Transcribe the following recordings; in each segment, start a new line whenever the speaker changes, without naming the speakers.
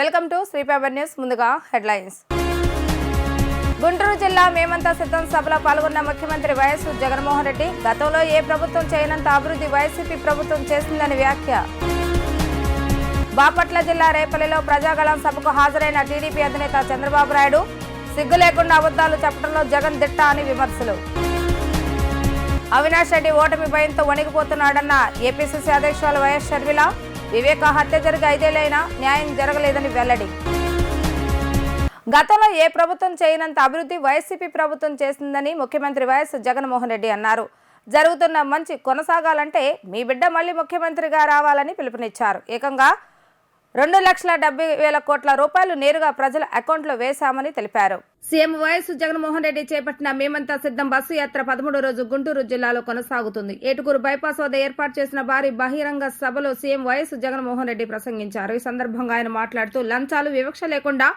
Welcome to Sri paper news ముందుగా headlines. Guntur జిల్లా మేమంతా సిద్ధం సభలో పాల్గొన్న ముఖ్యమంత్రి వైఎస్ జగన్మోహన్ రెడ్డి గతంలో ఏ ప్రభుత్వం చేయనంత అభివృద్ధి వైసీపీ ప్రభుత్వం చేసిందని వ్యాఖ్య. బాపట్ల జిల్లా రేపల్లిలో ప్రజాగళం సభకు హాజరైన టీడీపీ అధినేత చంద్రబాబు నాయుడు సిగ్గు లేకుండా అబద్ధాలు చెప్పడంలో జగన్ దిట్ట అని విమర్శలు. అవినాష్ రెడ్డి ఓటమి భయంతో వణిగిపోతున్నాడన్న ఏపీసీసీ అధ్యక్షురాలు వైఎస్ షర్మిల వివేక హత్య జరిగి ఐదేళ్ళైనా న్యాయం జరగలేదని వెల్లడి. గతంలో ఏ ప్రభుత్వం చేయనంత అభివృద్ధి వైసీపీ ప్రభుత్వం చేసిందని ముఖ్యమంత్రి వైఎస్ జగన్మోహన్ రెడ్డి అన్నారు. జరుగుతున్న మంచి కొనసాగాలంటే మీ బిడ్డ మళ్ళీ ముఖ్యమంత్రిగా రావాలని పిలుపునిచ్చారు. ఏకంగా రెండు లక్షల డెబ్బై వేల కోట్ల రూపాయలు నేరుగా ప్రజల అకౌంట్లో వేశామని తెలిపారు. సీఎం వైఎస్ జగన్మోహన్ రెడ్డి చేపట్టిన మేమంతా సిద్ధం బస్సు యాత్ర పదమూడు రోజు గుంటూరు జిల్లాలో కొనసాగుతుంది. ఏటుకూరు బైపాస్ వద్ద ఏర్పాటు చేసిన భారీ బహిరంగ సభలో సీఎం వైఎస్ జగన్మోహన్ రెడ్డి ప్రసంగించారు. ఈ సందర్భంగా ఆయన మాట్లాడుతూ లంచాలు వివక్ష లేకుండా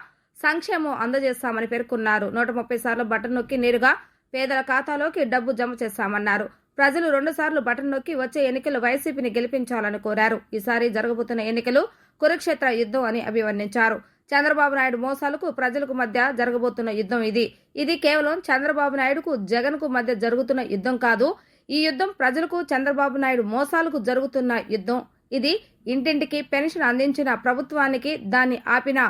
సంక్షేమం అందజేస్తామని పేర్కొన్నారు. నూట ముప్పై సార్లు బటన్ నొక్కి నేరుగా పేదల ఖాతాలోకి డబ్బు జమ చేస్తామన్నారు ప్రజలు రెండు సార్లు బటన్ నొక్కి వచ్చే ఎన్నికలు వైసీపీని గెలిపించాలని కోరారు. ఈసారి జరగబోతున్న ఎన్నికలు కురుక్షేత్ర యుద్ధం అని అభివర్ణించారు. చంద్రబాబు నాయుడు మోసాలకు ప్రజలకు మధ్య జరగబోతున్న యుద్ధం ఇది. ఇది కేవలం చంద్రబాబు నాయుడుకు జగన్కు మధ్య జరుగుతున్న యుద్ధం కాదు. ఈ యుద్ధం ప్రజలకు చంద్రబాబు నాయుడు మోసాలకు జరుగుతున్న యుద్ధం ఇది. ఇంటింటికి పెన్షన్ అందించిన ప్రభుత్వానికి దాన్ని ఆపిన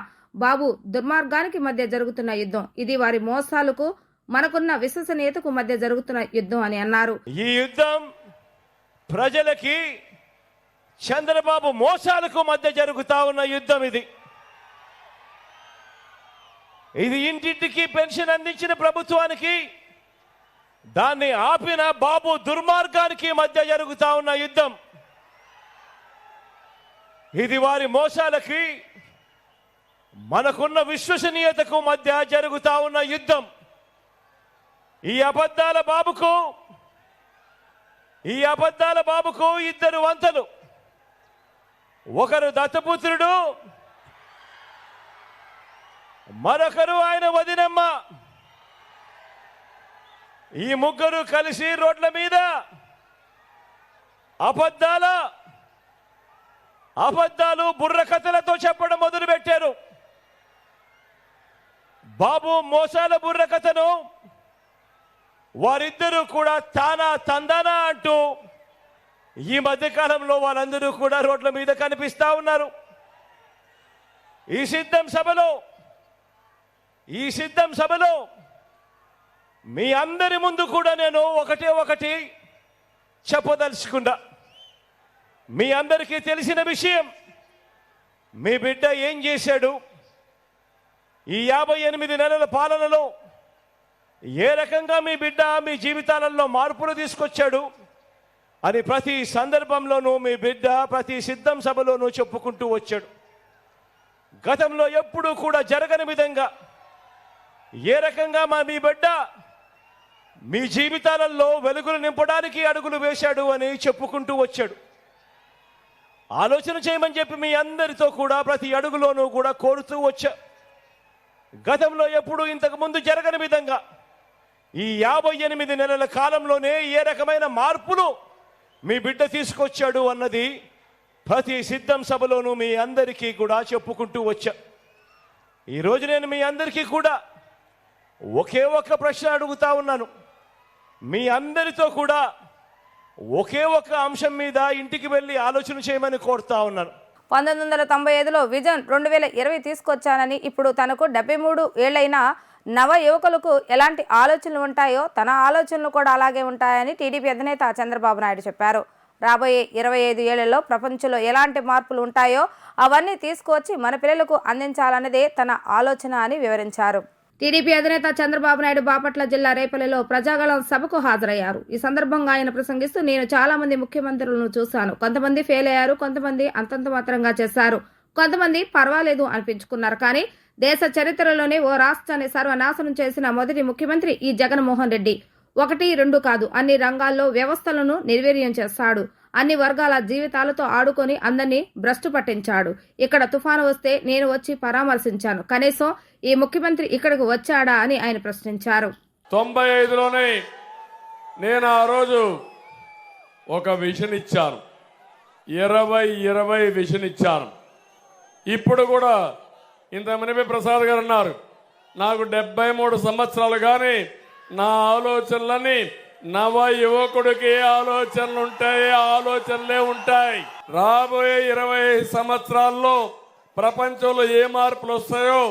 బాబు దుర్మార్గానికి మధ్య జరుగుతున్న యుద్ధం. ఇది వారి మోసాలకు మనకున్న విశ్వసనీయతకు మధ్య జరుగుతున్న యుద్ధం అని అన్నారు.
ఈ యుద్ధం ప్రజలకి చంద్రబాబు మోసాలకు మధ్య జరుగుతా ఉన్న యుద్ధం ఇది. ఇది ఇంటింటికి పెన్షన్ అందించిన ప్రభుత్వానికి దాన్ని ఆపిన బాబు దుర్మార్గానికి మధ్య జరుగుతా ఉన్న యుద్ధం. ఇది వారి మోసాలకి మనకున్న విశ్వసనీయతకు మధ్య జరుగుతా ఉన్న యుద్ధం. ఈ అబద్ధాల బాబుకు ఈ అబద్ధాల బాబుకు ఇద్దరు వంతలు. ఒకరు దత్తపుత్రుడు మరొకరు ఆయన వదినమ్మ. ఈ ముగ్గురు కలిసి రోడ్ల మీద అబద్ధాల అబద్ధాలు బుర్రకథలతో చెప్పడం మొదలుపెట్టారు. బాబు మోసాల బుర్రకథను వారిద్దరూ కూడా తానా తందానా అంటూ ఈ మధ్య కాలంలో వాళ్ళందరూ కూడా రోడ్ల మీద కనిపిస్తా ఉన్నారు. ఈ సిద్ధం సభలో ఈ సిద్ధం సభలో మీ అందరి ముందు కూడా నేను ఒకటే ఒకటి చెప్పదలుచుకున్నా. మీ అందరికీ తెలిసిన విషయం మీ బిడ్డ ఏం చేశాడు? ఈ యాభై ఎనిమిది నెలల పాలనలో ఏ రకంగా మీ బిడ్డ మీ జీవితాలలో మార్పులు తీసుకొచ్చాడు? అని ప్రతి సందర్భంలోనూ మీ బిడ్డ ప్రతి సిద్ధం సభలోనూ చెప్పుకుంటూ వచ్చాడు. గతంలో ఎప్పుడూ కూడా జరగని విధంగా ఏ రకంగా మా మీ బిడ్డ మీ జీవితాలలో వెలుగులు నింపడానికి అడుగులు వేశాడు అని చెప్పుకుంటూ వచ్చాడు. ఆలోచన చేయమని చెప్పి మీ అందరితో కూడా ప్రతి అడుగులోనూ కూడా కోరుతూ వచ్చా. గతంలో ఎప్పుడు ఇంతకుముందు జరగని విధంగా ఈ యాభై ఎనిమిది నెలల కాలంలోనే ఏ రకమైన మార్పులు మీ బిడ్డ తీసుకొచ్చాడు అన్నది ప్రతి సిద్ధం సభలోనూ మీ అందరికీ కూడా చెప్పుకుంటూ వచ్చా. ఈరోజు నేను మీ అందరికీ కూడా ఒకే ఒక ప్రశ్న అడుగుతా ఉన్నాను. మీ అందరితో కూడా ఒకే ఒక అంశం మీద ఇంటికి వెళ్ళి ఆలోచన చేయమని కోరుతా ఉన్నాను.
పంతొమ్మిది వందల తొంభై ఐదులో విజన్ రెండు వేల ఇరవై తీసుకొచ్చానని ఇప్పుడు తనకు డెబ్బై మూడు ఏళ్ళైనా నవ యువకులకు ఎలాంటి ఆలోచనలు ఉంటాయో తన ఆలోచనలు కూడా అలాగే ఉంటాయని టీడీపీ అధినేత చంద్రబాబు నాయుడు చెప్పారు. రాబోయే ఇరవై ఐదు ఏళ్ళలో ప్రపంచంలో ఎలాంటి మార్పులు ఉంటాయో అవన్నీ తీసుకువచ్చి మన పిల్లలకు అందించాలన్నదే తన ఆలోచన అని వివరించారు. టీడీపీ అధినేత చంద్రబాబు నాయుడు బాపట్ల జిల్లా రేపల్లిలో ప్రజాగళం సభకు హాజరయ్యారు. ఈ సందర్భంగా ఆయన ప్రసంగిస్తూ నేను చాలా మంది ముఖ్యమంత్రులను చూశాను. కొంతమంది ఫెయిల్ అయ్యారు కొంతమంది అంతంత మాత్రంగా చేశారు. కొంతమంది పర్వాలేదు అనిపించుకున్నారు. కానీ దేశ చరిత్రలోనే ఓ రాష్ట్రాన్ని సర్వనాశనం చేసిన మొదటి ముఖ్యమంత్రి ఈ జగన్మోహన్ రెడ్డి. ఒకటి రెండు కాదు అన్ని రంగాల్లో వ్యవస్థలను నిర్వీర్యం చేస్తాడు. అన్ని వర్గాల జీవితాలతో ఆడుకొని అందరినీ భ్రష్టు పట్టించాడు. ఇక్కడ తుఫాను వస్తే నేను వచ్చి పరామర్శించాను. కనీసం ఈ ముఖ్యమంత్రి ఇక్కడికి వచ్చాడా అని ఆయన ప్రశ్నించారు.
తొంభై ఐదులోనే నేను ఆ రోజు ఒక విషన్ ఇచ్చాను. ఇరవై ఇరవై విషన్ ఇచ్చాను. ఇప్పుడు కూడా ఇంత మునిపి ప్రసాద్ గారు అన్నారు నాకు డెబ్బై మూడు సంవత్సరాలు కానీ నా ఆలోచనలని నవ యువకుడికి ఆలోచనలు ఉంటాయి ఆలోచనలే ఉంటాయి. రాబోయే ఇరవై సంవత్సరాల్లో ప్రపంచంలో ఏ మార్పులు వస్తాయో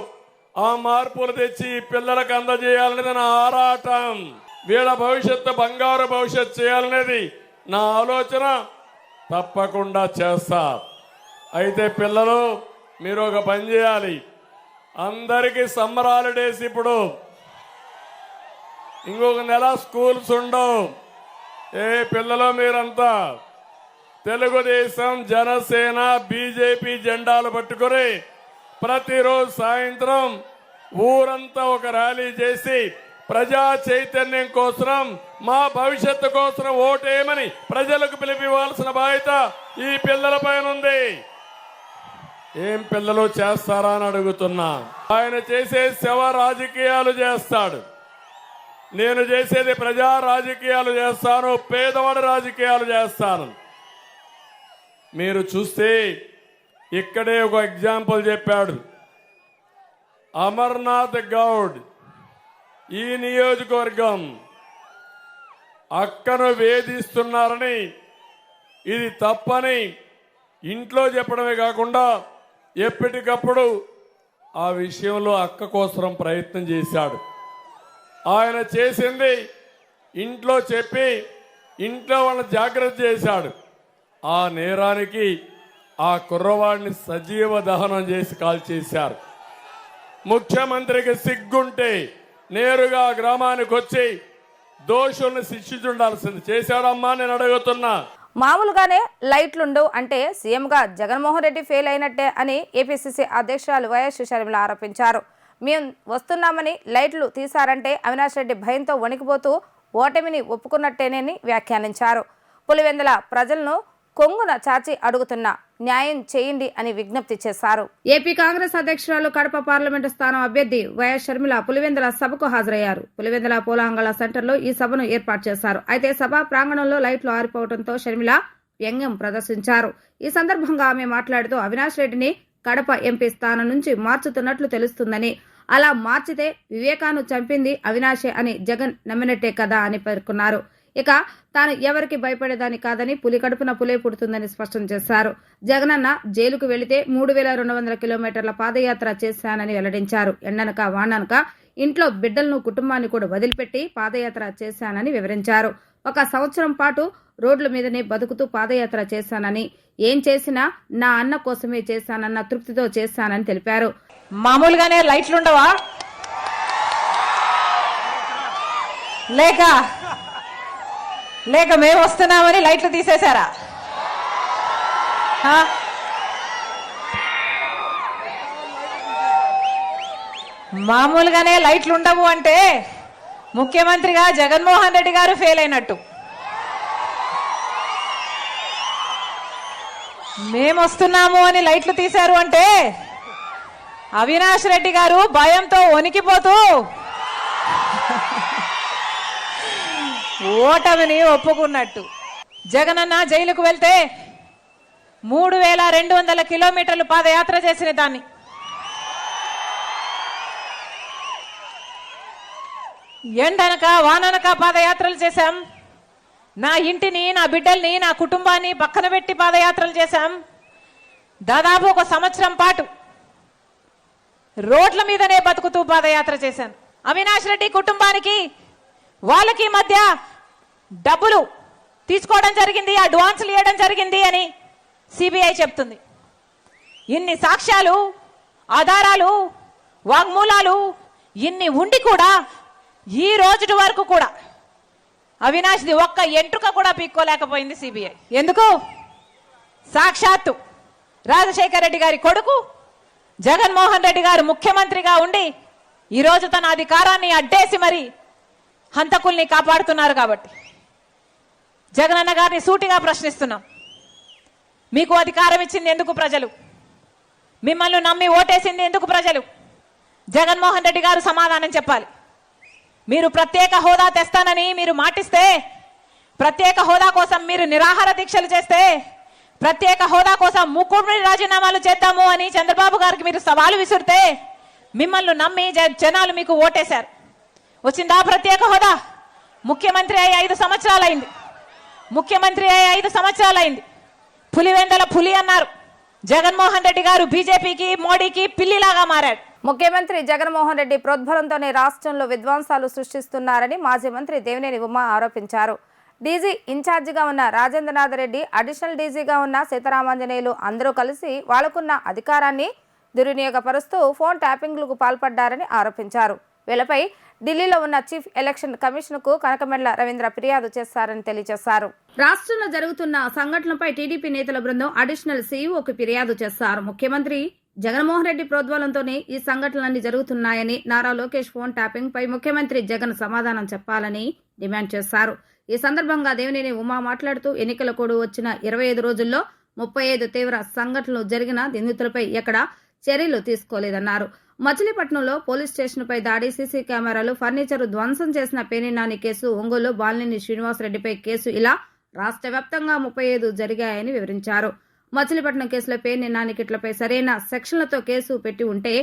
ఆ మార్పులు తెచ్చి పిల్లలకు అందజేయాలనేది నా ఆరాటం. వీళ్ళ భవిష్యత్తు బంగారు భవిష్యత్తు చేయాలనేది నా ఆలోచన. తప్పకుండా చేస్తా. అయితే పిల్లలు మీరు ఒక పని చేయాలి. అందరికీ సమ్మర్ హాలిడేస్ ఇప్పుడు. ఇంకొక నెల స్కూల్స్ ఉండవు. ఏ పిల్లలు మీరంతా తెలుగుదేశం జనసేన బీజేపీ జెండాలు పట్టుకొని ప్రతిరోజు సాయంత్రం ఊరంతా ఒక ర్యాలీ చేసి ప్రజా చైతన్యం కోసం మా భవిష్యత్తు కోసం ఓటేయమని ప్రజలకు పిలిపివ్వాల్సిన బాధ్యత ఈ పిల్లల పైన ఉంది ఏం పిల్లలు చేస్తారా అని అడుగుతున్నా. ఆయన చేసే శవ రాజకీయాలు చేస్తాడు. నేను చేసేది ప్రజా రాజకీయాలు చేస్తాను పేదవాడి రాజకీయాలు చేస్తాను. మీరు చూస్తే ఇక్కడే ఒక ఎగ్జాంపుల్ చెప్పాడు. అమర్నాథ్ గౌడ్ ఈ నియోజకవర్గం అక్కను వేధిస్తున్నారని ఇది తప్పని ఇంట్లో చెప్పడమే కాకుండా ఎప్పటికప్పుడు ఆ విషయంలో అక్క కోసం ప్రయత్నం చేశాడు. ఆయన చేసింది ఇంట్లో చెప్పి ఇంట్లో వాళ్ళని జాగ్రత్త చేశాడు. ఆ నేరానికి ఆ కుర్రవాడిని సజీవ దహనం చేసి కాల్చేశారు ముఖ్యమంత్రికి సిగ్గుంటే నేరుగా గ్రామానికి వచ్చి దోషుల్ని శిక్షించుండాల్సింది. చేశాడమ్మా నేను అడుగుతున్నా.
మామూలుగానే లైట్లుండవు అంటే సీఎంగా జగన్మోహన్ రెడ్డి ఫెయిల్ అయినట్టే అని ఏపీసీసీ అధ్యక్షురాలు వైఎస్ షర్మిల ఆరోపించారు. మేము వస్తున్నామని లైట్లు తీశారంటే అవినాష్ రెడ్డి భయంతో వణికిపోతూ ఓటమిని ఒప్పుకున్నట్టేనని వ్యాఖ్యానించారు. పులివెందుల ప్రజలను కొంగున చాచి అడుగుతున్న న్యాయం చేయండి అని విజ్ఞప్తి చేశారు. ఏపీ కాంగ్రెస్ అధ్యక్షురాలు కడప పార్లమెంటు స్థానం అభ్యర్థి వైఎస్ షర్మిల పులివెందుల సభకు హాజరయ్యారు. పులివెందుల పోలాంగళ సెంటర్లో ఈ సభను ఏర్పాటు చేశారు. అయితే సభ ప్రాంగణంలో లైట్లు ఆరిపోవడంతో షర్మిల వ్యంగ్యం ప్రదర్శించారు. ఈ సందర్భంగా ఆమె మాట్లాడుతూ అవినాష్ రెడ్డిని కడప ఎంపీ స్థానం నుంచి మార్చుతున్నట్లు తెలుస్తుందని. అలా మార్చితే వివేకాను చంపింది అవినాషే అని జగన్ నమ్మినట్టే కదా అని పేర్కొన్నారు. ఇక తాను ఎవరికి భయపడేదాని కాదని పులి కడుపున పులే పుడుతుందని స్పష్టం చేశారు. జగనన్న జైలుకు వెళితే మూడు వేల రెండు వందల కిలోమీటర్ల పాదయాత్ర చేశానని వెల్లడించారు. ఎండనక వాననక ఇంట్లో బిడ్డలను కుటుంబాన్ని కూడా వదిలిపెట్టి పాదయాత్ర చేశానని వివరించారు. ఒక సంవత్సరం పాటు రోడ్ల మీదనే బతుకుతూ పాదయాత్ర చేశానని ఏం చేసినా నా అన్న కోసమే చేశానన్న తృప్తితో చేశానని తెలిపారు.
మామూలుగానే లైట్లు ఉండవా? లేక లేక మేము వస్తున్నామని లైట్లు తీసేశారా? మామూలుగానే లైట్లు ఉండవు అంటే ముఖ్యమంత్రిగా జగన్మోహన్ రెడ్డి గారు ఫెయిల్ అయినట్టు. మేము వస్తున్నాము అని లైట్లు తీశారు అంటే అవినాష్ రెడ్డి గారు భయంతో వణికిపోతూ ఓటమిని ఒప్పుకున్నట్టు. జగనన్న జైలుకు వెళ్తే మూడు వేల రెండు వందల కిలోమీటర్లు పాదయాత్ర చేసిన దాన్ని. ఎండనక వాననక పాదయాత్రలు చేశాం. నా ఇంటిని నా బిడ్డల్ని నా కుటుంబాన్ని పక్కన పెట్టి పాదయాత్రలు చేశాం. దాదాపు ఒక సంవత్సరం పాటు రోడ్ల మీదనే బతుకుతూ పాదయాత్ర చేశాను. అవినాష్ రెడ్డి కుటుంబానికి వాళ్ళకి మధ్య డబ్బులు తీసుకోవడం జరిగింది అడ్వాన్సులు ఇవ్వడం జరిగింది అని సిబిఐ చెప్తుంది. ఇన్ని సాక్ష్యాలు ఆధారాలు వాగ్మూలాలు ఇన్ని ఉండి కూడా ఈ రోజుటి వరకు కూడా అవినాష్ది ఒక్క ఎంట్రుక కూడా పీక్కోలేకపోయింది సిబిఐ. ఎందుకు? సాక్షాత్తు రాజశేఖర రెడ్డి గారి కొడుకు జగన్మోహన్ రెడ్డి గారు ముఖ్యమంత్రిగా ఉండి ఈరోజు తన అధికారాన్ని అడ్డేసి మరి హంతకుల్ని కాపాడుతున్నారు కాబట్టి. జగనన్న గారిని సూటిగా ప్రశ్నిస్తున్నాం. మీకు అధికారం ఇచ్చింది ఎందుకు ప్రజలు? మిమ్మల్ని నమ్మి ఓటేసింది ఎందుకు ప్రజలు? జగన్మోహన్ రెడ్డి గారు సమాధానం చెప్పాలి. మీరు ప్రత్యేక హోదా తెస్తానని మీరు మాటిస్తే ప్రత్యేక హోదా కోసం మీరు నిరాహార దీక్షలు చేస్తే ప్రత్యేక హోదా కోసం ముక్కుడి రాజీనామాలు చేద్దాము అని చంద్రబాబు గారికి మీరు సవాలు విసురితే మిమ్మల్ని నమ్మి జనాలు మీకు ఓటేశారు. వచ్చిందా ప్రత్యేక హోదా? ముఖ్యమంత్రి అయ్యి ఐదు సంవత్సరాలైంది. ముఖ్యమంత్రి అయ్యి ఐదు సంవత్సరాలైంది. పులివెందల పులి అన్నారు. జగన్మోహన్ రెడ్డి గారు బీజేపీకి మోడీకి పిల్లిలాగా మారాడు
ముఖ్యమంత్రి జగన్మోహన్ రెడ్డి ప్రోద్బలంతోనే రాష్ట్రంలో విధ్వంసాలు సృష్టిస్తున్నారని మాజీ మంత్రి దేవినేని ఉమా ఆరోపించారు. డీజీ ఇన్ఛార్జిగా ఉన్న రాజేంద్రనాథ్ రెడ్డి అడిషనల్ డీజీగా ఉన్న సీతారామాంజనేయులు అందరూ కలిసి వాళ్ళకున్న అధికారాన్ని దుర్వినియోగపరుస్తూ ఫోన్ ట్యాపింగ్లకు పాల్పడ్డారని ఆరోపించారు. వీళ్ళపై ఢిల్లీలో ఉన్న చీఫ్ ఎలక్షన్ కమిషన్కు కనకమెడల రవీంద్ర ఫిర్యాదు చేశారని తెలియజేశారు. రాష్ట్రంలో జరుగుతున్న సంఘటనలపై టీడీపీ నేతల బృందం అడిషనల్ సీఈఓకు ఫిర్యాదు చేశారు ముఖ్యమంత్రి జగన్మోహన్ రెడ్డి ప్రోద్బలంతోనే ఈ సంఘటనలన్నీ జరుగుతున్నాయని నారా లోకేష్ ఫోన్ ట్యాపింగ్ పై ముఖ్యమంత్రి జగన్ సమాధానం చెప్పాలని డిమాండ్ చేశారు. ఈ సందర్భంగా దేవినేని ఉమా మాట్లాడుతూ ఎన్నికల కోడు వచ్చిన ఇరవై ఐదు రోజుల్లో ముప్పై ఐదు తీవ్ర సంఘటనలు జరిగిన నిందితులపై ఎక్కడ చర్యలు తీసుకోలేదన్నారు. మచిలీపట్నంలో పోలీస్ స్టేషన్పై దాడి సీసీ కెమెరాలు ఫర్నిచర్ ధ్వంసం చేసిన పేనినాని కేసు ఒంగోలు బాలినేని శ్రీనివాసరెడ్డిపై కేసు ఇలా రాష్ట్ర వ్యాప్తంగా ముప్పై ఐదు జరిగాయని వివరించారు. మచిలీపట్నం కేసులో పేర్ని నానికిట్లపై సరైన సెక్షన్లతో కేసు పెట్టి ఉంటే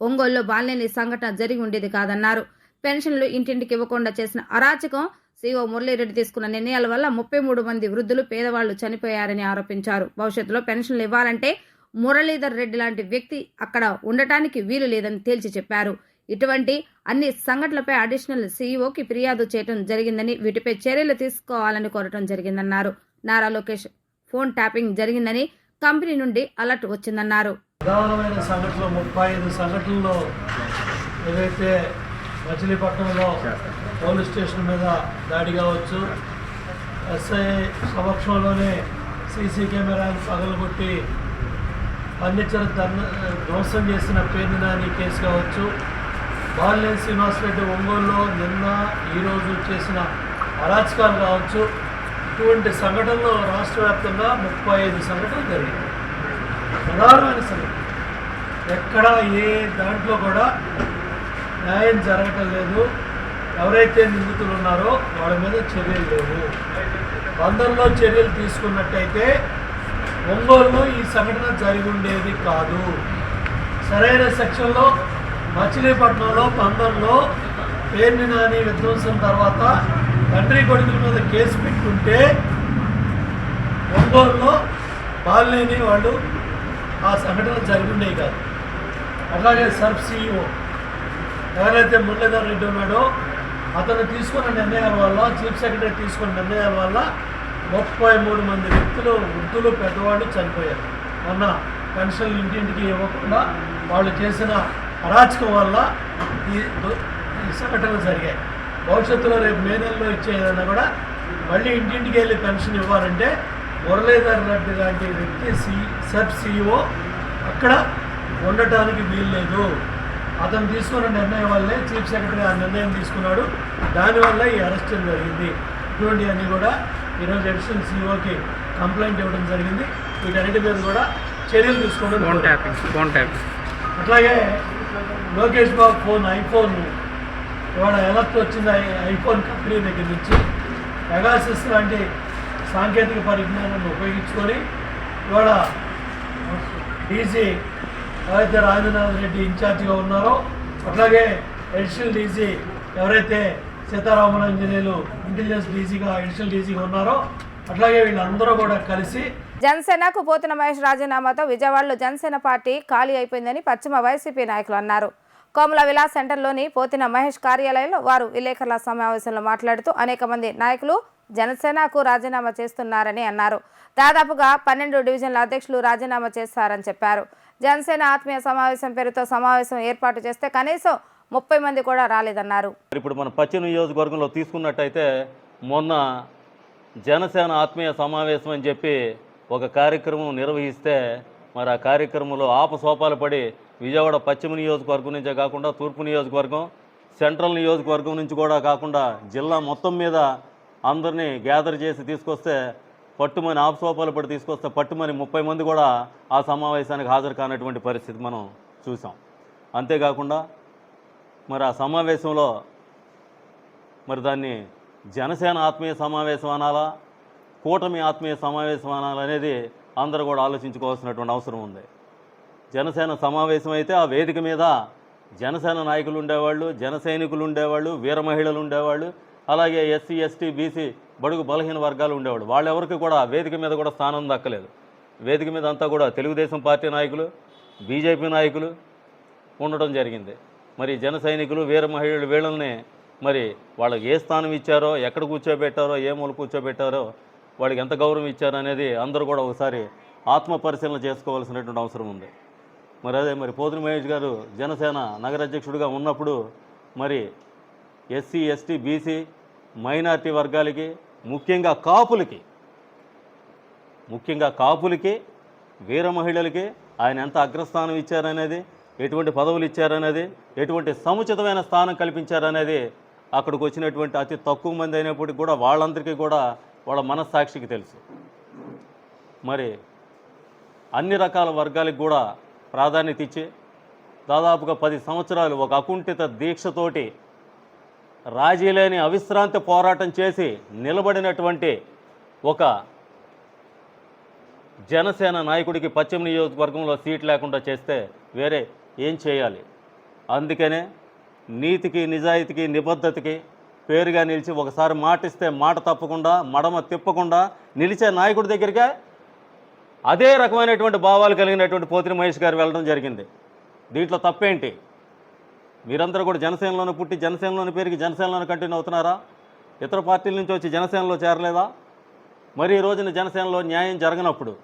ఒంగోలులో బాలినేని సంఘటన జరిగి ఉండేది కాదన్నారు. పెన్షన్లు ఇంటింటికి ఇవ్వకుండా చేసిన అరాచకం సీఓ మురళీరెడ్డి తీసుకున్న నిర్ణయాల వల్ల ముప్పై మూడు మంది వృద్ధులు పేదవాళ్ళు చనిపోయారని ఆరోపించారు. భవిష్యత్తులో పెన్షన్లు ఇవ్వాలంటే మురళీధర్ రెడ్డి లాంటి వ్యక్తి అక్కడ ఉండటానికి వీలు లేదని తేల్చి చెప్పారు. ఇటువంటి అన్ని సంఘటనలపై అడిషనల్ సీఈఓకి ఫిర్యాదు చేయడం జరిగిందని వీటిపై చర్యలు తీసుకోవాలని కోరటం జరిగిందన్నారు. నారా లోకేష్ ఫోన్ ట్యాపింగ్ జరిగిందని కంపెనీ నుండి అలర్ట్ వచ్చిందన్నారు.
ప్రధానమైన సంఘటనలు ముప్పై ఐదు సంఘటనల్లో ఏదైతే మచిలీపట్నంలో పోలీస్ స్టేషన్ మీద దాడి కావచ్చు ఎస్ఐ సమక్షంలోనే సీసీ కెమెరాలు పగలగొట్టి ఫర్నిచర్ దన్ ధ్వంసం చేసిన పేరు నాని కేసు కావచ్చు. బాలినేని శ్రీనివాసరెడ్డి ఒంగోలులో నిన్న ఈరోజు చేసిన అరాచకాలు కావచ్చు. ఇటువంటి సంఘటనలు రాష్ట్ర వ్యాప్తంగా ముప్పై ఐదు సంఘటనలు జరిగాయి. ప్రధానమైన సంఘటన. ఎక్కడ ఏ దాంట్లో కూడా న్యాయం జరగటం లేదు. ఎవరైతే నిందితులు ఉన్నారో వాళ్ళ మీద చర్యలు లేవు. బంధంలో చర్యలు తీసుకున్నట్టయితే ఒంగోలులో ఈ సంఘటన జరిగి ఉండేది కాదు. సరైన సెక్షన్లో మచిలీపట్నంలో పందంలో పేర్ని నాని విధ్వంసం తర్వాత తండ్రి కొడుకుల మీద కేసు పెట్టుకుంటే ఒంగోలులో బాలినేని వాళ్ళు ఆ సంఘటన జరిగి ఉండేవి కాదు. అట్లాగే సర్ఫ్ సీఈఓ ఎవరైతే మురళీధర్ రెడ్డి ఉన్నాడో అతను తీసుకున్న నిర్ణయాల వల్ల చీఫ్ సెక్రటరీ తీసుకున్న నిర్ణయాల వల్ల ముప్పై మూడు మంది వ్యక్తులు వృద్ధులు పెద్దవాళ్ళు చనిపోయారు. మొన్న పెన్షన్లు ఇంటింటికి ఇవ్వకుండా వాళ్ళు చేసిన అరాచకం వల్ల ఈ సంఘటనలు జరిగాయి. భవిష్యత్తులో రేపు మే నెలలో ఇచ్చేదన్నా కూడా మళ్ళీ ఇంటింటికి వెళ్ళి పెన్షన్ ఇవ్వాలంటే మురళీధర్ రెడ్డి లాంటి వ్యక్తి సి సబ్ సిఇఓ అక్కడ ఉండటానికి వీల్లేదు. అతను తీసుకున్న నిర్ణయం వల్లే చీఫ్ సెక్రటరీ ఆ నిర్ణయం తీసుకున్నాడు. దానివల్ల ఈ అరెస్ట్ జరిగింది. ఇటువంటివన్నీ కూడా ఈరోజు అడిషనల్ సీఈఓకి కంప్లైంట్ ఇవ్వడం జరిగింది. వీటన్నిటి మీద కూడా చర్యలు తీసుకోవడం
ఫోన్
జరుగుతుంది.
ట్యాపింగ్ ఫోన్ ట్యాపింగ్
అట్లాగే లోకేష్ బాబు ఫోన్ ఐఫోన్ ఇవాళ ఎలక్ట్ వచ్చింది ఐఫోన్ కంపెనీ దగ్గర నుంచి. పెగాసిస్ లాంటి సాంకేతిక పరిజ్ఞానాన్ని ఉపయోగించుకొని ఇవాళ డీజీ ఎవరైతే రాజేంద్రనాథ్ రెడ్డి ఇన్ఛార్జిగా ఉన్నారో అట్లాగే అడిషనల్ డీజీ ఎవరైతే సీతారామరాంజనేయులు ఇంటెలిజెన్స్ డీజీగా అడిషనల్ డీజీగా ఉన్నారో అట్లాగే వీళ్ళందరూ కూడా కలిసి
జనసేనకు పోతిన మహేష్ రాజీనామాతో విజయవాడలో జనసేన పార్టీ ఖాళీ అయిపోయిందని పశ్చిమ వైసీపీ నాయకులు అన్నారు. కోమల విలాస్ సెంటర్లోని పోతిన మహేష్ కార్యాలయంలో వారు విలేకరుల సమావేశంలో మాట్లాడుతూ అనేక మంది నాయకులు జనసేనకు రాజీనామా చేస్తున్నారని అన్నారు. దాదాపుగా పన్నెండు డివిజన్ల అధ్యక్షులు రాజీనామా చేస్తారని చెప్పారు. జనసేన ఆత్మీయ సమావేశం పేరుతో సమావేశం ఏర్పాటు చేస్తే కనీసం ముప్పై మంది కూడా రాలేదన్నారు.
ఇప్పుడు మన పశ్చిమ నియోజకవర్గంలో తీసుకున్నట్టయితే మొన్న జనసేన ఆత్మీయ సమావేశం అని చెప్పి ఒక కార్యక్రమం నిర్వహిస్తే మరి ఆ కార్యక్రమంలో ఆపసోపాలు పడి విజయవాడ పశ్చిమ నియోజకవర్గం నుంచే కాకుండా తూర్పు నియోజకవర్గం సెంట్రల్ నియోజకవర్గం నుంచి కూడా కాకుండా జిల్లా మొత్తం మీద అందరినీ గ్యాదర్ చేసి తీసుకొస్తే పట్టుమని ఆపసోపాలు పడి తీసుకొస్తే పట్టుమని ముప్పై మంది కూడా ఆ సమావేశానికి హాజరు కానటువంటి పరిస్థితి మనం చూసాం అంతేకాకుండా మరి ఆ సమావేశంలో మరి దాన్ని జనసేన ఆత్మీయ సమావేశం అనాలా? కూటమి ఆత్మీయ సమావేశం అనాలా అనేది అందరూ కూడా ఆలోచించుకోవాల్సినటువంటి అవసరం ఉంది. జనసేన సమావేశం అయితే ఆ వేదిక మీద జనసేన నాయకులు ఉండేవాళ్ళు జన సైనికులు ఉండేవాళ్ళు వీర మహిళలు ఉండేవాళ్ళు అలాగే ఎస్సీ ఎస్టీ బీసీ బడుగు బలహీన వర్గాలు ఉండేవాడు వాళ్ళెవరికి కూడా వేదిక మీద కూడా స్థానం దక్కలేదు. వేదిక మీద అంతా కూడా తెలుగుదేశం పార్టీ నాయకులు బీజేపీ నాయకులు ఉండడం జరిగింది. మరి జన సైనికులు వీర మహిళలు వీళ్ళని మరి వాళ్ళకి ఏ స్థానం ఇచ్చారో ఎక్కడ కూర్చోబెట్టారో ఏ మూల కూర్చోబెట్టారో వాళ్ళకి ఎంత గౌరవం ఇచ్చారో అనేది అందరూ కూడా ఒకసారి ఆత్మ పరిశీలన చేసుకోవాల్సినటువంటి అవసరం ఉంది. మరి అదే మరి పోతుని మహేష్ గారు జనసేన నగర అధ్యక్షుడిగా ఉన్నప్పుడు మరి ఎస్సీ ఎస్టీ బీసీ మైనారిటీ వర్గాలకి ముఖ్యంగా కాపులకి ముఖ్యంగా కాపులకి వీర మహిళలకి ఆయన ఎంత అగ్రస్థానం ఇచ్చారనేది ఎటువంటి పదవులు ఇచ్చారనేది ఎటువంటి సముచితమైన స్థానం కల్పించారనేది అక్కడికి వచ్చినటువంటి అతి తక్కువ మంది అయినప్పటికీ కూడా వాళ్ళందరికీ కూడా వాళ్ళ మనస్సాక్షికి తెలుసు. మరి అన్ని రకాల వర్గాలకు కూడా ప్రాధాన్యత ఇచ్చి దాదాపుగా పది సంవత్సరాలు ఒక అకుంఠిత దీక్షతోటి రాజీ లేని అవిశ్రాంతి పోరాటం చేసి నిలబడినటువంటి ఒక జనసేన నాయకుడికి పశ్చిమ నియోజకవర్గంలో సీట్ లేకుండా చేస్తే వేరే ఏం చేయాలి? అందుకనే నీతికి నిజాయితీకి నిబద్ధతకి పేరుగా నిలిచి ఒకసారి మాటిస్తే మాట తప్పకుండా మడమ తిప్పకుండా నిలిచే నాయకుడి దగ్గరికే అదే రకమైనటువంటి భావాలు కలిగినటువంటి పోతిని మహేష్ గారు వెళ్ళడం జరిగింది. దీంట్లో తప్పేంటి? మీరందరూ కూడా జనసేనలోనే పుట్టి జనసేనలోని పేరుకి జనసేనలోనే కంటిన్యూ అవుతున్నారా? ఇతర పార్టీల నుంచి వచ్చి జనసేనలో చేరలేదా? మరి ఈ రోజున జనసేనలో న్యాయం జరగనప్పుడు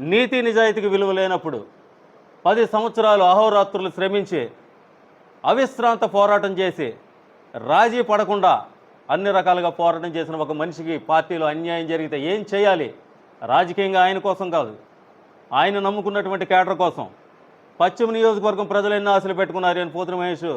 నీతి నిజాయితీకి విలువ లేనప్పుడు పది సంవత్సరాలు అహోరాత్రులు శ్రమించి అవిశ్రాంత పోరాటం చేసి రాజీ పడకుండా అన్ని రకాలుగా పోరాటం చేసిన ఒక మనిషికి పార్టీలో అన్యాయం జరిగితే ఏం చేయాలి? రాజకీయంగా ఆయన కోసం కాదు. ఆయన నమ్ముకున్నటువంటి కేటర్ కోసం. పశ్చిమ నియోజకవర్గం ప్రజలు ఎన్నో ఆశలు పెట్టుకున్నారు అని పోతున్న మహేష్?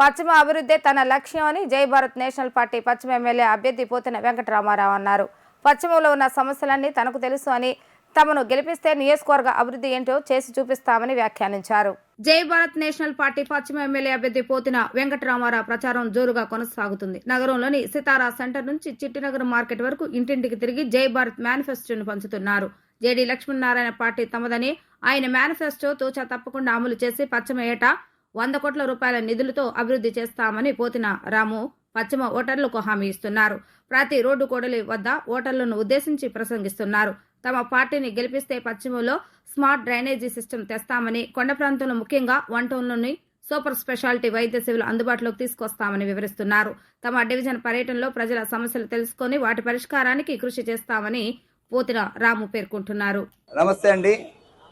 పశ్చిమ అభివృద్ధి తన లక్ష్యం అని జై భారత్ నేషనల్ పార్టీ పశ్చిమ ఎమ్మెల్యే అభ్యర్థి పోతిన వెంకటరామారావు అన్నారు. పశ్చిమలో ఉన్న సమస్యలన్నీ తనకు తెలుసు అని తమను గెలిపిస్తే నియోజకవర్గ అభివృద్ధి ఏంటో చేసి చూపిస్తామని వ్యాఖ్యానించారు. జై భారత్ నేషనల్ పార్టీ పశ్చిమ ఎమ్మెల్యే అభ్యర్థి పోతిన వెంకటరామారావు ప్రచారం జోరుగా కొనసాగుతుంది. నగరంలోని సితారా సెంటర్ నుంచి చిట్టినగరం మార్కెట్ వరకు ఇంటింటికి తిరిగి జై భారత్ మేనిఫెస్టోను పంచుతున్నారు. జేడీ లక్ష్మీనారాయణ పార్టీ తమదని ఆయన మేనిఫెస్టో తూచా తప్పకుండా అమలు చేసి పశ్చిమ ఏటా వంద కోట్ల రూపాయల నిధులతో అభివృద్ధి చేస్తామని పోతిన రాము పశ్చిమ ఓటర్లకు హామీ ఇస్తున్నారు. ప్రతి రోడ్డు కూడలి వద్ద ఓటర్లను ఉద్దేశించి ప్రసంగిస్తున్నారు. తమ పార్టీని గెలిపిస్తే పశ్చిమలో స్మార్ట్ డ్రైనేజీ సిస్టమ్ తెస్తామని కొండ ప్రాంతంలో ముఖ్యంగా వన్ టౌన్లోని సూపర్ స్పెషాలిటీ వైద్య సేవలు అందుబాటులోకి తీసుకొస్తామని వివరిస్తున్నారు. తమ డివిజన్ పర్యటనలో ప్రజల సమస్యలు తెలుసుకొని వాటి పరిష్కారానికి కృషి చేస్తామని పోతిన రాము పేర్కొంటున్నారు.
నమస్తే అండి.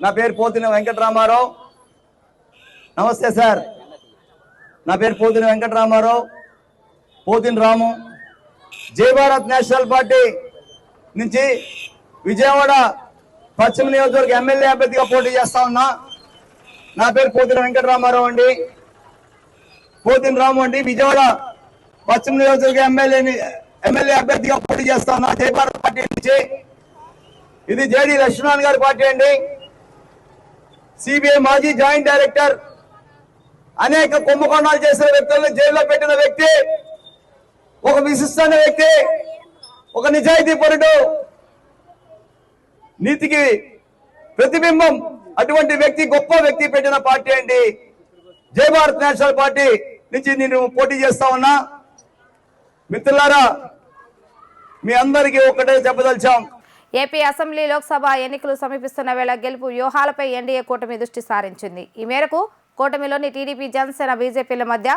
నా పేరు పోతిన వెంకటరామారావు. నమస్తే సార్. నా పేరు పోతిన వెంకటరామారావు. పోతిన రాము. జై భారత్ నేషనల్ పార్టీ నుంచి విజయవాడ పశ్చిమ నియోజకవర్గ ఎమ్మెల్యే అభ్యర్థిగా పోటీ చేస్తా ఉన్నా. నా పేరు పోతిన వెంకటరామారావు అండి. పోతిన రాము అండి. విజయవాడ పశ్చిమ నియోజకవర్గ ఎమ్మెల్యేని ఎమ్మెల్యే అభ్యర్థిగా పోటీ చేస్తా ఉన్నా. జయభారత్ పార్టీ నుంచి. ఇది జేడి లక్ష్మణ్ గారి పార్టీ అండి. సిబిఐ మాజీ జాయింట్ డైరెక్టర్ అనేక కుంభకోణాలు చేసిన వ్యక్తులను జైల్లో పెట్టిన వ్యక్తి ఒక విశిష్టమైన వ్యక్తి ఒక నిజాయితీ పరుడు నీతికి ప్రతిబింబం. అటువంటి వ్యక్తి గొప్ప వ్యక్తి పెట్టిన పార్టీ అండి. జై భారత్ నేషనల్ పార్టీ నుంచి నేను పోటీ చేస్తా ఉన్నా. మిత్రులారా మీ అందరికీ ఒకటే చెప్పదలిచాం.
ఏపీ అసెంబ్లీ లోక్సభ ఎన్నికలు సమీపిస్తున్న వేళ గెలుపు వ్యూహాలపై ఎన్డీఏ కూటమి దృష్టి సారించింది. ఈ మేరకు కూటమిలోని టీడీపీ జనసేన బీజేపీల మధ్య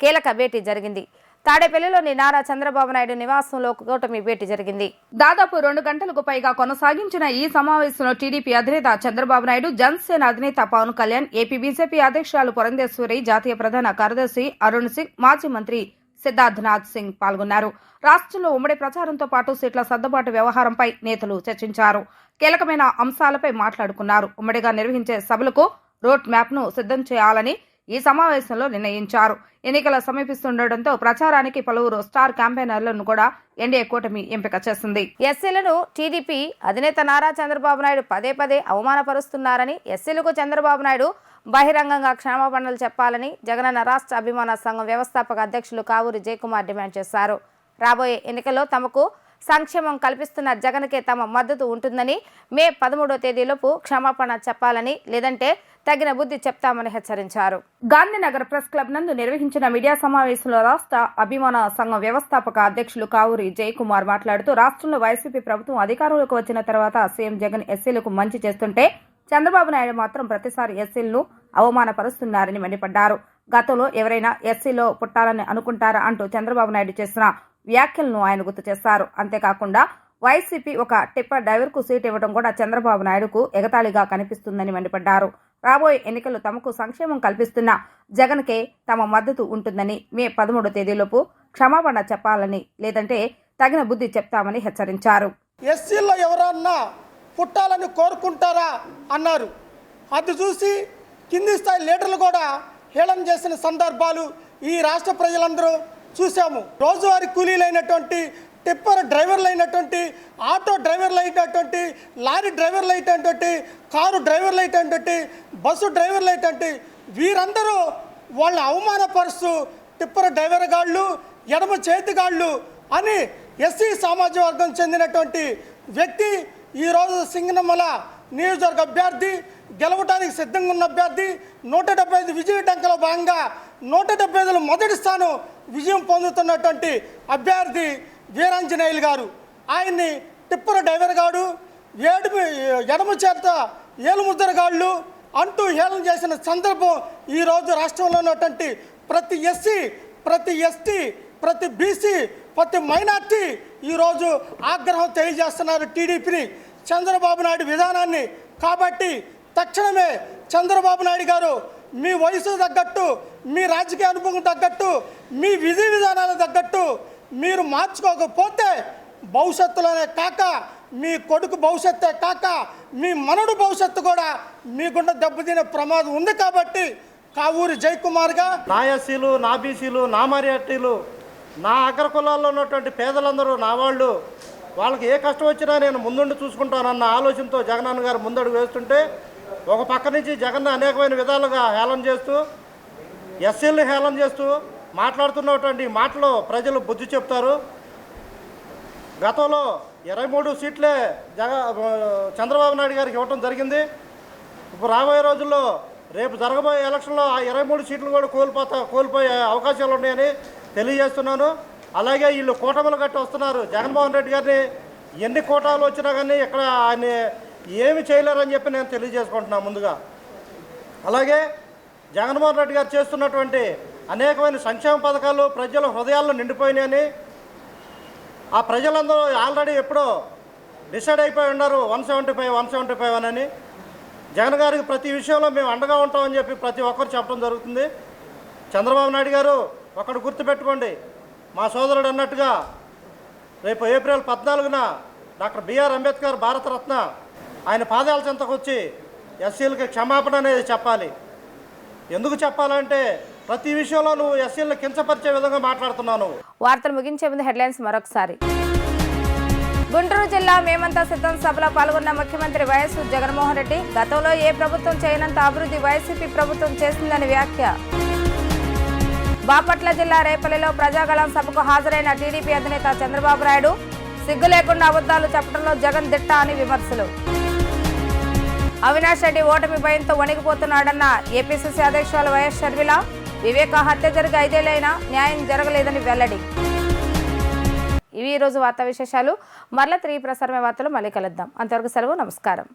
కీలక భేటీ జరిగింది. తాడేపల్లిలోని నారా చంద్రబాబు నాయుడు నివాసంలో కూటమి భేటీ జరిగింది. దాదాపు రెండు గంటలకు పైగా కొనసాగించిన ఈ సమావేశంలో టీడీపీ అధినేత చంద్రబాబు నాయుడు జనసేన అధినేత పవన్ కళ్యాణ్ ఏపీ బీజేపీ అధ్యక్షురాలు పురంధేశ్వరి జాతీయ ప్రధాన కార్యదర్శి అరుణ్ సింగ్ మాజీ మంత్రి సిద్ధార్థనాథ్ సింగ్ పాల్గొన్నారు. రాష్ట్రంలో ఉమ్మడి ప్రచారంతో పాటు సీట్ల సర్దుబాటు వ్యవహారంపై నేతలు చర్చించారు. కీలకమైన అంశాలపై మాట్లాడుకున్నారు. ఉమ్మడిగా నిర్వహించే సభలకు రోడ్ మ్యాప్ను సిద్ధం చేయాలని ఈ సమావేశంలో నిర్ణయించారు. ఎన్నికల సమీపిస్తుండటంతో ప్రచారానికి పలువురు స్టార్ క్యాంపెయినర్లను కూడా ఎన్డీఏ కూటమి ఎంపిక చేసింది. ఎస్సీలను టీడీపీ అధినేత నారా చంద్రబాబు నాయుడు పదే పదే అవమానపరుస్తున్నారని ఎస్సీలకు చంద్రబాబు నాయుడు బహిరంగంగా క్షమాపణలు చెప్పాలని జగనన్న రాష్ట్ర అభిమాన సంఘం వ్యవస్థాపక అధ్యక్షులు కావూరి జయకుమార్ డిమాండ్ చేశారు. రాబోయే ఎన్నికల్లో తమకు సంక్షేమం కల్పిస్తున్న జగన్కే తమ మద్దతు ఉంటుందని మే పదమూడో తేదీలోపు క్షమాపణ చెప్పాలని లేదంటే తగిన బుద్ధి చెప్తామని హెచ్చరించారు. గాంధీనగర్ ప్రెస్ క్లబ్ నందు నిర్వహించిన మీడియా సమావేశంలో రాష్ట్ర అభిమాన సంఘం వ్యవస్థాపక అధ్యక్షులు కావూరి జయకుమార్ మాట్లాడుతూ రాష్ట్రంలో వైసీపీ ప్రభుత్వం అధికారంలోకి వచ్చిన తర్వాత సీఎం జగన్ ఎస్సీలకు మంచి చేస్తుంటే చంద్రబాబు నాయుడు మాత్రం ప్రతిసారి ఎస్సీలను అవమానపరుస్తున్నారని మండిపడ్డారు. గతంలో ఎవరైనా ఎస్సీలో పుట్టాలని అనుకుంటారా అంటూ చంద్రబాబు నాయుడు చేసిన వ్యాఖ్యలను ఆయన గుర్తు చేశారు. అంతేకాకుండా వైసీపీ ఒక టిప్పర్ డ్రైవర్కు సీట్ ఇవ్వడం కూడా చంద్రబాబు నాయుడుకు ఎగతాళిగా కనిపిస్తుందని మండిపడ్డారు. రాబోయే ఎన్నికలు తమకు సంక్షేమం కల్పిస్తున్న జగన్కే తమ మద్దతు ఉంటుందని మే పదమూడో తేదీలోపు క్షమాపణ చెప్పాలని లేదంటే తగిన బుద్ధి చెప్తామని హెచ్చరించారు.
ఎస్సీల్లో ఎవరన్నా పుట్టాలని కోరుకుంటారా అన్నారు. అది చూసి కింది స్థాయి లీడర్లు కూడా హేళన చేసిన సందర్భాలు ఈ రాష్ట్ర ప్రజలందరూ చూసాము రోజువారీ కూలీలైనటువంటి టిప్పర్ డ్రైవర్లు అయినటువంటి ఆటో డ్రైవర్లు అయినటువంటి లారీ డ్రైవర్లు అయినటువంటి కారు డ్రైవర్లు అయినటువంటి బస్సు డ్రైవర్లు అయినటువంటి వీరందరూ వాళ్ళ అవమానపరుస్తూ టిప్పర్ డ్రైవర్ గాళ్ళు ఎడమ చేతిగాళ్ళు అని ఎస్సీ సామాజిక వర్గం చెందినటువంటి వ్యక్తి ఈరోజు సింగనమల నియోజకవర్గ అభ్యర్థి గెలవడానికి సిద్ధంగా ఉన్న అభ్యర్థి నూట డెబ్బై ఐదు విజయ టంకలో భాగంగా నూట డెబ్బై ఐదులో మొదటి స్థానం విజయం పొందుతున్నటువంటి అభ్యర్థి వీరాంజనేయులు గారు. ఆయన్ని టిప్పర్ డ్రైవర్ గాడు ఏడు ఎడమ చేత ఏలుముద్దరగాళ్ళు అంటూ హేళన చేసిన సందర్భం ఈరోజు రాష్ట్రంలో ఉన్నటువంటి ప్రతి ఎస్సీ ప్రతి ఎస్టీ ప్రతి బీసీ ప్రతి మైనార్టీ ఈరోజు ఆగ్రహం తెలియజేస్తున్నారు టీడీపీని. చంద్రబాబు నాయుడు విధానాన్ని కాబట్టి తక్షణమే చంద్రబాబు నాయుడు గారు మీ వయసు తగ్గట్టు మీ రాజకీయ అనుభవం తగ్గట్టు మీ విధి విధానాలకు తగ్గట్టు మీరు మార్చుకోకపోతే భవిష్యత్తులోనే కాక మీ కొడుకు భవిష్యత్తే కాక మీ మనడు భవిష్యత్తు కూడా మీకున్న దెబ్బతినే ప్రమాదం ఉంది కాబట్టి కావూరి జయకుమార్గా
నా ఎస్సీలు నా బీసీలు నా మైనార్టీలు నా అగ్ర కులాల్లో ఉన్నటువంటి పేదలందరూ నా వాళ్ళు వాళ్ళకి ఏ కష్టం వచ్చినా నేను ముందుండి చూసుకుంటానన్న ఆలోచనతో జగనన్న గారు ముందడుగు వేస్తుంటే ఒక పక్క నుంచి జగన్ అనేకమైన విధాలుగా హేళన చేస్తూ ఎస్సీల్ని హేళన చేస్తూ మాట్లాడుతున్నటువంటి మాటలు ప్రజలు బుద్ధి చెప్తారు. గతంలో ఇరవై మూడు సీట్లే జగ చంద్రబాబు నాయుడు గారికి ఇవ్వటం జరిగింది. ఇప్పుడు రాబోయే రోజుల్లో రేపు జరగబోయే ఎలక్షన్లో ఆ ఇరవై మూడు సీట్లు కూడా కోల్పోతా కోల్పోయే అవకాశాలు ఉన్నాయని తెలియజేస్తున్నాను. అలాగే వీళ్ళు కూటములు కట్టి వస్తున్నారు. జగన్మోహన్ రెడ్డి గారిని ఎన్ని కూటాలు వచ్చినా కానీ ఇక్కడ ఆయన ఏమి చేయలేరని చెప్పి నేను తెలియజేసుకుంటున్నాను ముందుగా. అలాగే జగన్మోహన్ రెడ్డి గారు చేస్తున్నటువంటి అనేకమైన సంక్షేమ పథకాలు ప్రజల హృదయాల్లో నిండిపోయినాయని ఆ ప్రజలందరూ ఆల్రెడీ ఎప్పుడో డిసైడ్ అయిపోయి ఉన్నారు one seventy five one seventy five అని జగన్ గారికి ప్రతి విషయంలో మేము అండగా ఉంటామని చెప్పి ప్రతి ఒక్కరు చెప్పడం జరుగుతుంది. చంద్రబాబు నాయుడు గారు ఒకటి గుర్తుపెట్టుకోండి. మా సోదరుడు అన్నట్టుగా రేపు ఏప్రిల్ పద్నాలుగున డాక్టర్ బిఆర్ అంబేద్కర్ భారతరత్న ఆయన పాదాల చెంతకు వచ్చి ఎస్సీలకి క్షమాపణ అనేది చెప్పాలి. ఎందుకు చెప్పాలంటే ప్రతి విషయంలో నువ్వు ఎస్సీలను కించపరిచే విధంగా మాట్లాడుతున్నావు
వార్తలు ముగించే ముందు హెడ్లైన్స్ మరొకసారి. గుంటూరు జిల్లా మేమంతా సిద్ధం సభలో పాల్గొన్న ముఖ్యమంత్రి వైఎస్ జగన్మోహన్ రెడ్డి గతంలో ఏ ప్రభుత్వం చేయనంత అభివృద్ధి వైసీపీ ప్రభుత్వం చేసిందని వ్యాఖ్య. బాపట్ల జిల్లా రేపల్లిలో ప్రజాగళం సభకు హాజరైన టీడీపీ అధినేత చంద్రబాబు నాయుడు సిగ్గు లేకుండా అబద్ధాలు చెప్పడంలో జగన్ దిట్ట అని విమర్శలు. అవినాష్ రెడ్డి ఓటమి భయంతో వణిగిపోతున్నాడన్న ఏపీసీసీ అధ్యక్షురాలు వైఎస్ షర్మిల వివేక హత్య జరిగి ఐదేళ్ళైనా న్యాయం జరగలేదని వెల్లడి. ఇవి ఈరోజు వార్తా విశేషాలు. మరల త్రీ ప్రసారమే వార్తలు మళ్ళీ కలుద్దాం. అంతవరకు సెలవు నమస్కారం.